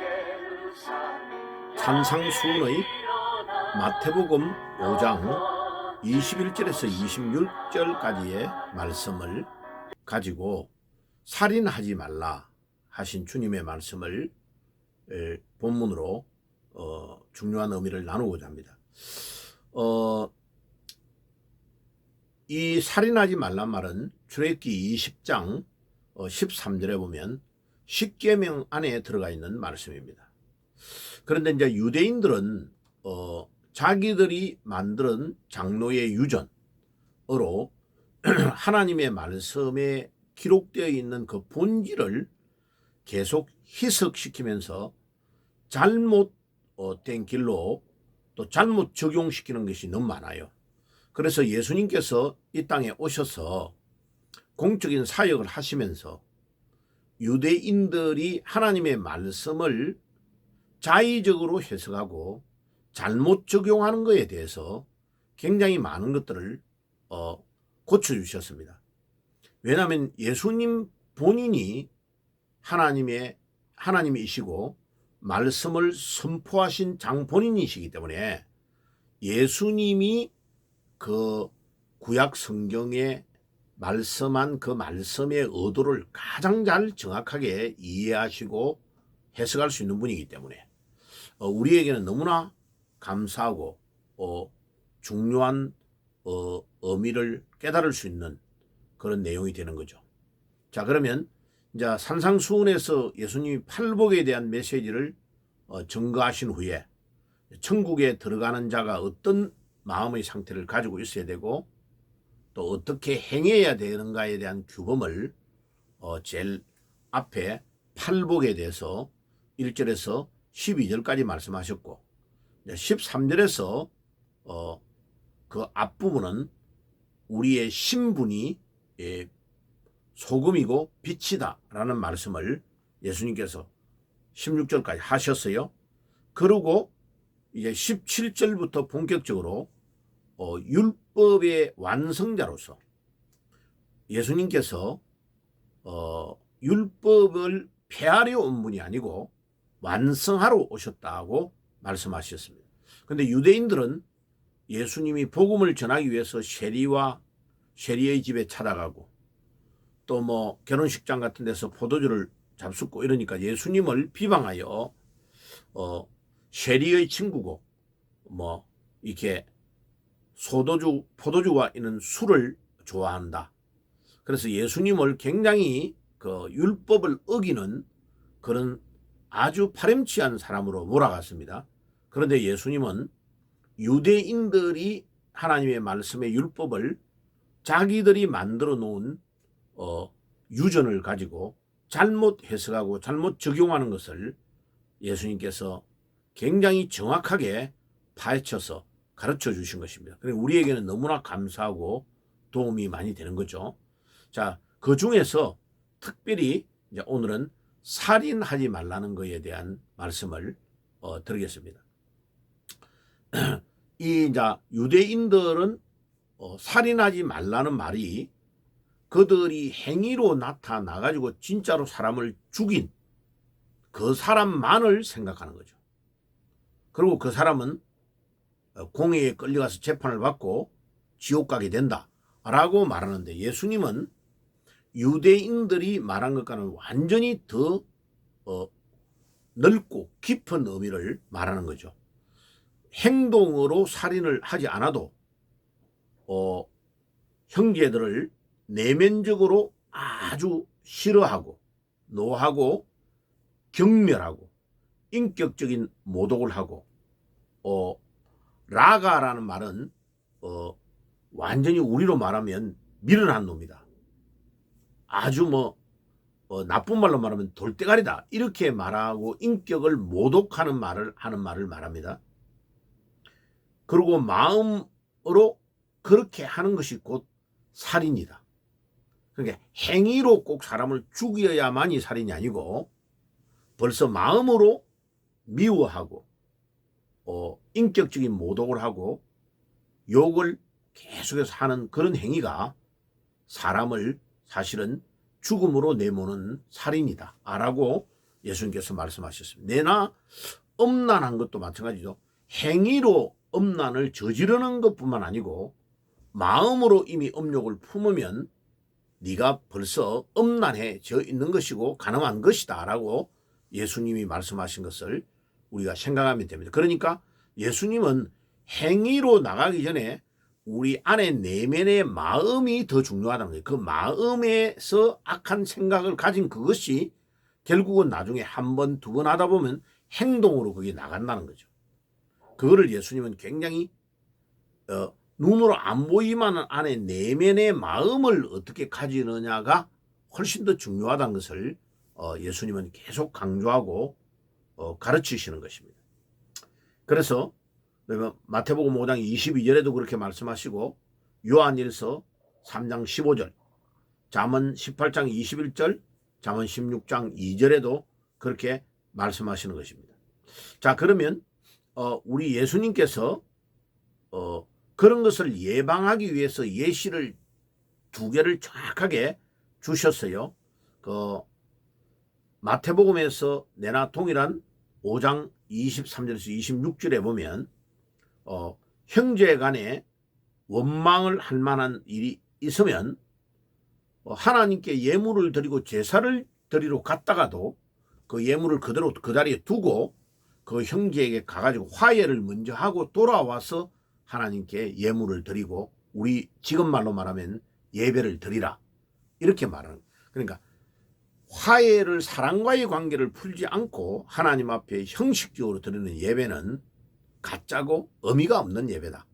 예루살렘 산상수훈의 마태복음 5장 21절에서 26절까지의 말씀을 가지고 살인하지 말라 하신 주님의 말씀을 에, 본문으로 어, 중요한 의미를 나누고자 합니다. 어, 이 살인하지 말란 말은 출애굽기 20장 어, 13절에 보면 십계명 안에 들어가 있는 말씀입니다. 그런데 이제 유대인들은 어, 자기들이 만든 장로의 유전으로 하나님의 말씀에 기록되어 있는 그 본질을 계속 희석시키면서 잘못된 길로 또 잘못 적용시키는 것이 너무 많아요. 그래서 예수님께서 이 땅에 오셔서 공적인 사역을 하시면서 유대인들이 하나님의 말씀을 자의적으로 해석하고 잘못 적용하는 것에 대해서 굉장히 많은 것들을 어, 고쳐주셨습니다. 왜냐하면 예수님 본인이 하나님의 하나님이시고 말씀을 선포하신 장본인이시기 때문에 예수님이 그 구약 성경에 말씀한 그 말씀의 의도를 가장 잘 정확하게 이해하시고 해석할 수 있는 분이기 때문에 어, 우리에게는 너무나 감사하고 어, 중요한 어, 의미를 깨달을 수 있는 그런 내용이 되는 거죠. 자 그러면 이제 산상수훈에서 예수님이 팔복에 대한 메시지를 어, 증거하신 후에 천국에 들어가는 자가 어떤 마음의 상태를 가지고 있어야 되고 또 어떻게 행해야 되는가에 대한 규범을 어, 제일 앞에 팔복에 대해서 1절에서 12절까지 말씀하셨고 13절에서 어, 그 앞부분은 우리의 신분이 예, 소금이고 빛이다 라는 말씀을 예수님께서 16절까지 하셨어요. 그리고 이제 17절부터 본격적으로 어, 율법의 완성자로서 예수님께서 어, 율법을 폐하려 온 분이 아니고 완성하러 오셨다고 말씀하셨습니다. 근데 유대인들은 예수님이 복음을 전하기 위해서 쉐리와 쉐리의 집에 찾아가고 또 뭐 결혼식장 같은 데서 포도주를 잡숫고 이러니까 예수님을 비방하여 어 쉐리의 친구고 뭐 이렇게 소도주 포도주가 있는 술을 좋아한다. 그래서 예수님을 굉장히 그 율법을 어기는 그런 아주 파렴치한 사람으로 몰아갔습니다. 그런데 예수님은 유대인들이 하나님의 말씀의 율법을 자기들이 만들어 놓은 어, 유전을 가지고 잘못 해석하고 잘못 적용하는 것을 예수님께서 굉장히 정확하게 파헤쳐서 가르쳐 주신 것입니다. 그리고 우리에게는 너무나 감사하고 도움이 많이 되는 거죠. 자, 그 중에서 특별히 오늘은 살인하지 말라는 것에 대한 말씀을 어, 드리겠습니다. 이 이제 유대인들은 어, 살인하지 말라는 말이 그들이 행위로 나타나 가지고 진짜로 사람을 죽인 그 사람만을 생각하는 거죠. 그리고 그 사람은 어, 공회에 끌려가서 재판을 받고 지옥 가게 된다라고 말하는데 예수님은 유대인들이 말한 것과는 완전히 더 어, 넓고 깊은 의미를 말하는 거죠. 행동으로 살인을 하지 않아도 어, 형제들을 내면적으로 아주 싫어하고 노하고 경멸하고 인격적인 모독을 하고 어, 라가라는 말은 어, 완전히 우리로 말하면 미련한 놈이다. 아주 뭐 어, 나쁜 말로 말하면 돌대가리다 이렇게 말하고 인격을 모독하는 말을 하는 말을 말합니다. 그리고 마음으로 그렇게 하는 것이 곧 살인이다. 그러니까 행위로 꼭 사람을 죽여야만이 살인이 아니고 벌써 마음으로 미워하고 어, 인격적인 모독을 하고 욕을 계속해서 하는 그런 행위가 사람을 사실은 죽음으로 내모는 살인이다. 라고 예수님께서 말씀하셨습니다. 내나 음란한 것도 마찬가지죠. 행위로 음란을 저지르는 것뿐만 아니고 마음으로 이미 음욕을 품으면 네가 벌써 음란해져 있는 것이고 가능한 것이다라고 예수님이 말씀하신 것을 우리가 생각하면 됩니다. 그러니까 예수님은 행위로 나가기 전에 우리 안에 내면의 마음이 더 중요하다는 거예요. 그 마음에서 악한 생각을 가진 그것이 결국은 나중에 한 번, 두 번 하다 보면 행동으로 그게 나간다는 거죠. 그거를 예수님은 굉장히 어, 눈으로 안 보이만 안에 내면의 마음을 어떻게 가지느냐가 훨씬 더 중요하다는 것을 어, 예수님은 계속 강조하고 어, 가르치시는 것입니다. 그래서 마태복음 5장 22절에도 그렇게 말씀하시고 요한일서 3장 15절, 잠언 18장 21절, 잠언 16장 2절에도 그렇게 말씀하시는 것입니다. 자 그러면 어, 우리 예수님께서 어, 그런 것을 예방하기 위해서 예시를 두 개를 정확하게 주셨어요. 그 마태복음에서 내나 동일한 5장 23절에서 26절에 보면 어, 형제 간에 원망을 할 만한 일이 있으면 어, 하나님께 예물을 드리고 제사를 드리러 갔다가도 그 예물을 그대로 그 자리에 두고 그 형제에게 가가지고 화해를 먼저 하고 돌아와서 하나님께 예물을 드리고 우리 지금 말로 말하면 예배를 드리라 이렇게 말하는 그러니까 화해를 사랑과의 관계를 풀지 않고 하나님 앞에 형식적으로 드리는 예배는 가짜고 의미가 없는 예배다.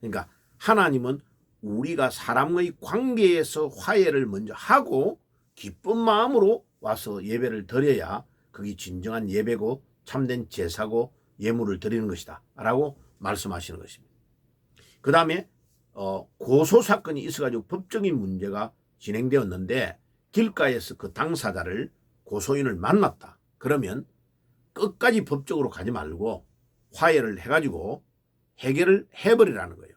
그러니까 하나님은 우리가 사람의 관계에서 화해를 먼저 하고 기쁜 마음으로 와서 예배를 드려야 그게 진정한 예배고 참된 제사고 예물을 드리는 것이다. 라고 말씀하시는 것입니다. 그 다음에 어, 고소 사건이 있어가지고 법적인 문제가 진행되었는데 길가에서 그 당사자를 고소인을 만났다. 그러면 끝까지 법적으로 가지 말고 화해를 해가지고 해결을 해버리라는 거예요.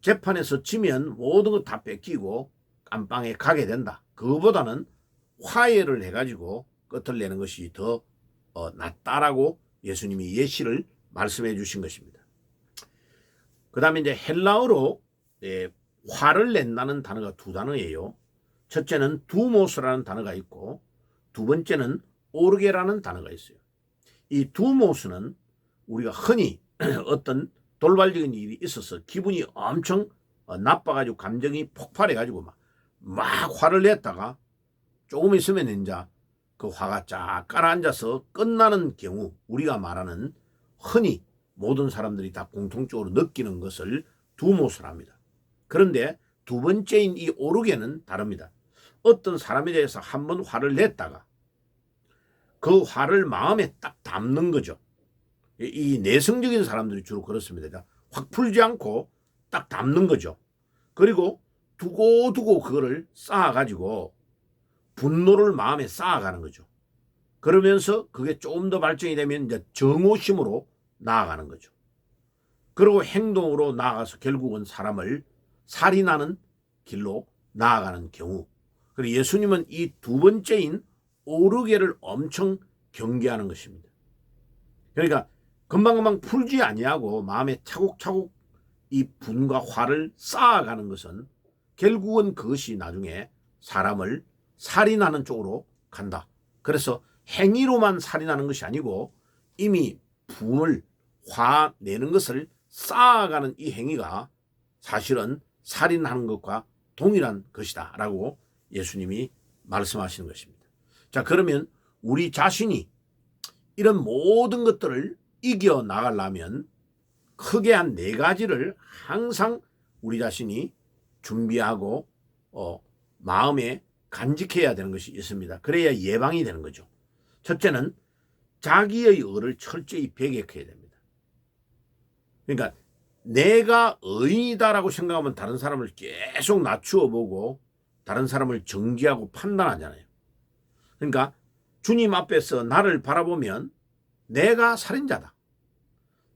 재판에서 지면 모든 것다 뺏기고 깜빵에 가게 된다. 그거보다는 화해를 해가지고 끝을 내는 것이 더 어, 낫다라고 예수님이 예시를 말씀해 주신 것입니다. 그 다음에 이제 헬라어로 예, 화를 낸다는 단어가 두 단어예요. 첫째는 두모스라는 단어가 있고 두 번째는 오르게라는 단어가 있어요. 이 두모스는 우리가 흔히 어떤 돌발적인 일이 있어서 기분이 엄청 어, 나빠가지고 감정이 폭발해가지고 막, 막 화를 냈다가 조금 있으면 이제 그 화가 쫙 깔아앉아서 끝나는 경우 우리가 말하는 흔히 모든 사람들이 다 공통적으로 느끼는 것을 두모스라 합니다. 그런데 두 번째인 이 오르게는 다릅니다. 어떤 사람에 대해서 한 번 화를 냈다가 그 화를 마음에 딱 담는 거죠. 이 내성적인 사람들이 주로 그렇습니다. 확 풀지 않고 딱 담는 거죠. 그리고 두고 두고 그거를 쌓아가지고 분노를 마음에 쌓아가는 거죠. 그러면서 그게 조금 더 발전이 되면 이제 정오심으로 나아가는 거죠. 그리고 행동으로 나아가서 결국은 사람을 살인하는 길로 나아가는 경우. 그리고 예수님은 이 두 번째인 오르게를 엄청 경계하는 것입니다. 그러니까 금방금방 풀지 아니하고 마음에 차곡차곡 이 분과 화를 쌓아가는 것은 결국은 그것이 나중에 사람을 살인하는 쪽으로 간다. 그래서 행위로만 살인하는 것이 아니고 이미 분을 화 내는 것을 쌓아가는 이 행위가 사실은 살인하는 것과 동일한 것이다. 라고 예수님이 말씀하시는 것입니다. 자, 그러면 우리 자신이 이런 모든 것들을 이겨 나가려면 크게 한 네 가지를 항상 우리 자신이 준비하고 어, 마음에 간직해야 되는 것이 있습니다. 그래야 예방이 되는 거죠. 첫째는 자기의 의를 철저히 배격해야 됩니다. 그러니까 내가 의인이다라고 생각하면 다른 사람을 계속 낮추어 보고 다른 사람을 정지하고 판단하잖아요. 그러니까 주님 앞에서 나를 바라보면 내가 살인자다.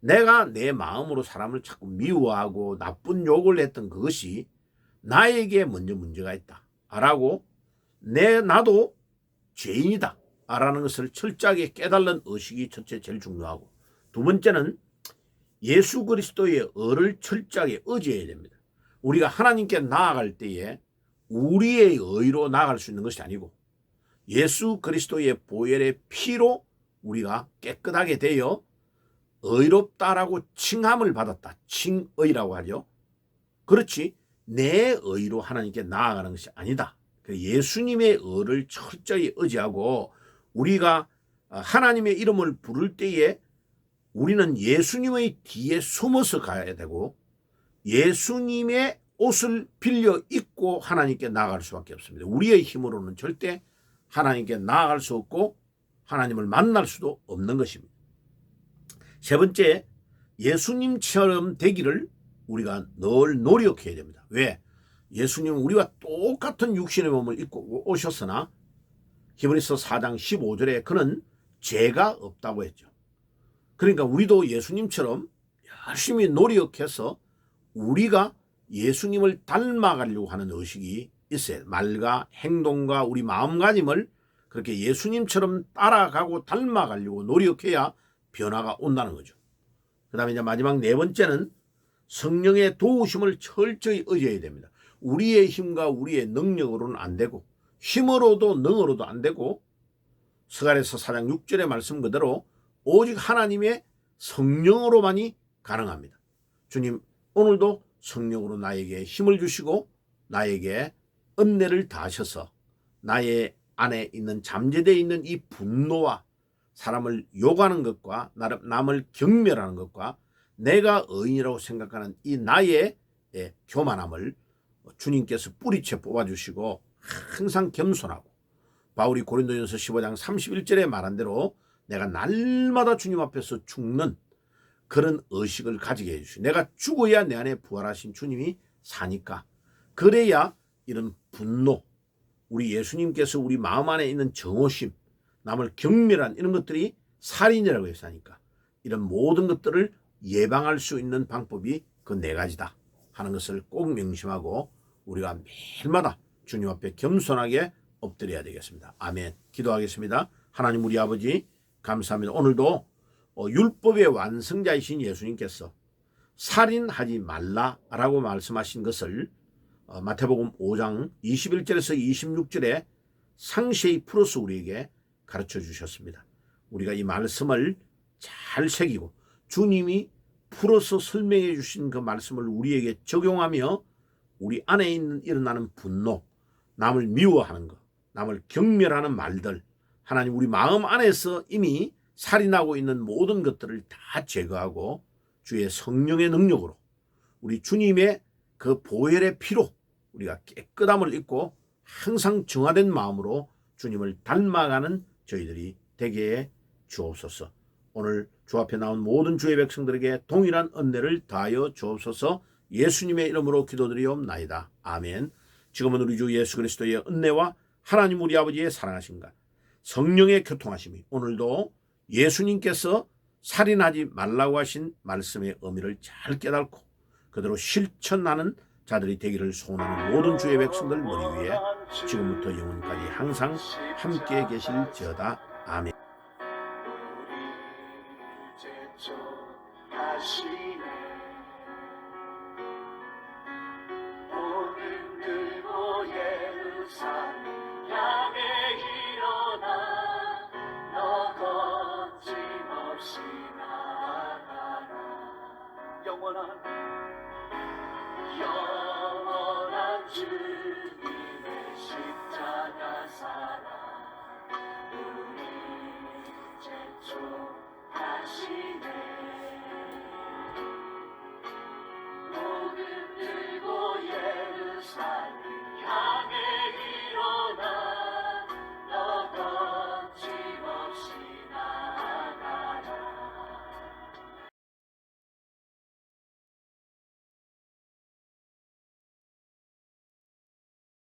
내가 내 마음으로 사람을 자꾸 미워하고 나쁜 욕을 했던 그것이 나에게 먼저 문제가 있다. 라고 내 나도 죄인이다. 라는 것을 철저하게 깨달는 의식이 첫째 제일 중요하고 두 번째는 예수 그리스도의 의를 철저하게 의지해야 됩니다. 우리가 하나님께 나아갈 때에 우리의 의로 나아갈 수 있는 것이 아니고 예수 그리스도의 보혈의 피로 우리가 깨끗하게 되어 의롭다라고 칭함을 받았다. 칭의라고 하죠. 그렇지 내 의로 하나님께 나아가는 것이 아니다. 그 예수님의 의를 철저히 의지하고 우리가 하나님의 이름을 부를 때에 우리는 예수님의 뒤에 숨어서 가야 되고 예수님의 옷을 빌려 입고 하나님께 나아갈 수밖에 없습니다. 우리의 힘으로는 절대 하나님께 나아갈 수 없고 하나님을 만날 수도 없는 것입니다. 세 번째, 예수님처럼 되기를 우리가 늘 노력해야 됩니다. 왜? 예수님은 우리와 똑같은 육신의 몸을 입고 오셨으나 히브리서 4장 15절에 그는 죄가 없다고 했죠. 그러니까 우리도 예수님처럼 열심히 노력해서 우리가 예수님을 닮아가려고 하는 의식이 있어요. 말과 행동과 우리 마음가짐을 그렇게 예수님처럼 따라가고 닮아가려고 노력해야 변화가 온다는 거죠. 그 다음에 이제 마지막 네 번째는 성령의 도우심을 철저히 의지해야 됩니다. 우리의 힘과 우리의 능력으로는 안 되고 힘으로도 능으로도 안 되고 스가랴서 4장 6절의 말씀 그대로 오직 하나님의 성령으로만이 가능합니다. 주님 오늘도 성령으로 나에게 힘을 주시고 나에게 은혜를 다하셔서 나의 안에 있는 잠재되어 있는 이 분노와 사람을 욕하는 것과 남을 경멸하는 것과 내가 의인이라고 생각하는 이 나의 예, 교만함을 주님께서 뿌리채 뽑아주시고 항상 겸손하고 바울이 고린도전서 15장 31절에 말한 대로 내가 날마다 주님 앞에서 죽는 그런 의식을 가지게 해주시고 내가 죽어야 내 안에 부활하신 주님이 사니까 그래야 이런 분노 우리 예수님께서 우리 마음 안에 있는 정오심 남을 경멸한 이런 것들이 살인이라고 해서 하니까 이런 모든 것들을 예방할 수 있는 방법이 그 네 가지다 하는 것을 꼭 명심하고 우리가 매일마다 주님 앞에 겸손하게 엎드려야 되겠습니다. 아멘. 기도하겠습니다. 하나님 우리 아버지 감사합니다. 오늘도 어, 율법의 완성자이신 예수님께서 살인하지 말라라고 말씀하신 것을 어, 마태복음 5장 21절에서 26절에 상세히 풀어서 우리에게 가르쳐 주셨습니다. 우리가 이 말씀을 잘 새기고 주님이 풀어서 설명해 주신 그 말씀을 우리에게 적용하며 우리 안에 있는 일어나는 분노, 남을 미워하는 것, 남을 경멸하는 말들, 하나님 우리 마음 안에서 이미 살인하고 있는 모든 것들을 다 제거하고 주의 성령의 능력으로 우리 주님의 그 보혈의 피로 우리가 깨끗함을 입고 항상 정화된 마음으로 주님을 닮아가는 저희들이 되게 해 주옵소서. 오늘 주 앞에 나온 모든 주의 백성들에게 동일한 은혜를 다하여 주옵소서. 예수님의 이름으로 기도드리옵나이다. 아멘. 지금은 우리 주 예수 그리스도의 은혜와 하나님 우리 아버지의 사랑하심과 성령의 교통하심이 오늘도 예수님께서 살인하지 말라고 하신 말씀의 의미를 잘 깨닫고 그대로 실천하는 자들이 되기를 소원하는 모든 주의 백성들 머리 위에 지금부터 영원까지 항상 함께. 아멘. 이제 좀 하시네 영원한 주님의 십자가 사랑. 우리 죄초 다시네.